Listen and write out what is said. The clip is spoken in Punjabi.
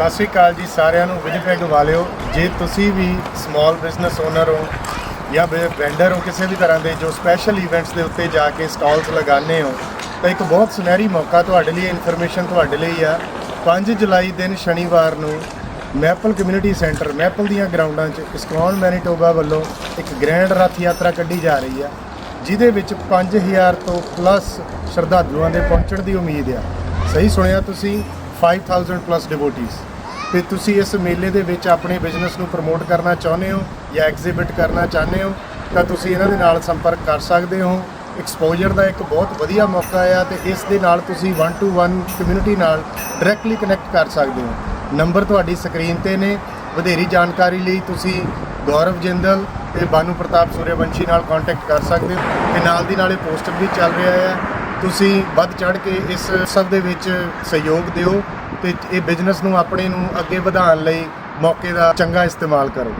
ਸਤਿ ਸ਼੍ਰੀ ਅਕਾਲ ਜੀ ਸਾਰਿਆਂ ਨੂੰ ਵਿਜੇਪੈਗ ਵਾਲਿਓ। ਜੇ ਤੁਸੀਂ ਵੀ ਸਮਾਲ ਬਿਜ਼ਨਸ ਓਨਰ ਹੋ ਜਾਂ ਵੈਂਡਰ ਹੋ ਕਿਸੇ ਵੀ ਤਰ੍ਹਾਂ ਦੇ ਜੋ ਸਪੈਸ਼ਲ ਇਵੈਂਟਸ ਦੇ ਉੱਤੇ ਜਾ ਕੇ ਸਟਾਲਸ ਲਗਾਉਂਦੇ ਹੋ, ਤਾਂ ਇੱਕ ਬਹੁਤ ਸੁਨਹਿਰੀ ਮੌਕਾ ਤੁਹਾਡੇ ਲਈ ਇਨਫੋਰਮੇਸ਼ਨ ਤੁਹਾਡੇ ਲਈ ਆ। 5 ਜੁਲਾਈ ਦਿਨ ਸ਼ਨੀਵਾਰ ਨੂੰ ਮੈਪਲ ਕਮਿਊਨਿਟੀ ਸੈਂਟਰ ਮੈਪਲ ਦੀਆਂ ਗਰਾਊਂਡਾਂ 'ਚ ਇਸਕੌਨ ਮੈਨੀਟੋਬਾ ਵੱਲੋਂ ਇੱਕ ਗ੍ਰੈਂਡ ਰੱਥ ਯਾਤਰਾ ਕੱਢੀ ਜਾ ਰਹੀ ਆ, ਜਿਹਦੇ ਵਿੱਚ 5000 ਤੋਂ ਪਲੱਸ ਸ਼ਰਧਾਲੂਆਂ ਦੇ ਪਹੁੰਚਣ ਦੀ ਉਮੀਦ ਆ। ਸਹੀ ਸੁਣਿਆ ਤੁਸੀਂ? 5000 ਪਲੱਸ ਡਿਵੋਟੀਜ਼ ਤੇ ਤੁਸੀਂ ਇਸ ਮੇਲੇ ਦੇ ਵਿੱਚ ਆਪਣੇ ਬਿਜ਼ਨਸ ਨੂੰ ਪ੍ਰਮੋਟ ਕਰਨਾ ਚਾਹੁੰਦੇ ਹੋ ਜਾਂ ਐਗਜੀਬਿਟ ਕਰਨਾ ਚਾਹੁੰਦੇ ਹੋ, ਤਾਂ ਤੁਸੀਂ ਇਹਨਾਂ ਦੇ ਨਾਲ ਸੰਪਰਕ ਕਰ ਸਕਦੇ ਹੋ। ਐਕਸਪੋਜ਼ਰ ਦਾ ਇੱਕ ਬਹੁਤ ਵਧੀਆ ਮੌਕਾ ਆ ਤੇ ਇਸ ਦੇ ਨਾਲ ਤੁਸੀਂ 1 ਟੂ 1 ਕਮਿਊਨਿਟੀ ਨਾਲ ਡਾਇਰੈਕਟਲੀ ਕਨੈਕਟ ਕਰ ਸਕਦੇ ਹੋ। ਨੰਬਰ ਤੁਹਾਡੀ ਸਕਰੀਨ ਤੇ ਨੇ। ਵਧੇਰੀ ਜਾਣਕਾਰੀ ਲਈ ਤੁਸੀਂ ਗੌਰਵ ਜਿੰਦਲ ਤੇ ਬਾਨੂ ਪ੍ਰਤਾਪ ਸੂਰਯਵੰਸ਼ੀ ਨਾਲ ਕੰਟੈਕਟ ਕਰ ਸਕਦੇ ਹੋ। ਤੇ ਨਾਲ ਦੀ ਨਾਲੇ ਪੋਸਟਰ ਵੀ ਚੱਲ ਰਿਹਾ ਹੈ ਤੁਸੀਂ ਵੱਧ ਚੜ ਕੇ ਇਸ ਸਭ ਦੇ ਵਿੱਚ ਸਹਿਯੋਗ ਦਿਓ ਤੇ ਇਹ ਬਿਜ਼ਨਸ ਨੂੰ ਆਪਣੇ ਨੂੰ ਅੱਗੇ ਵਧਾਉਣ ਲਈ ਮੌਕੇ ਦਾ ਚੰਗਾ ਇਸਤੇਮਾਲ ਕਰੋ।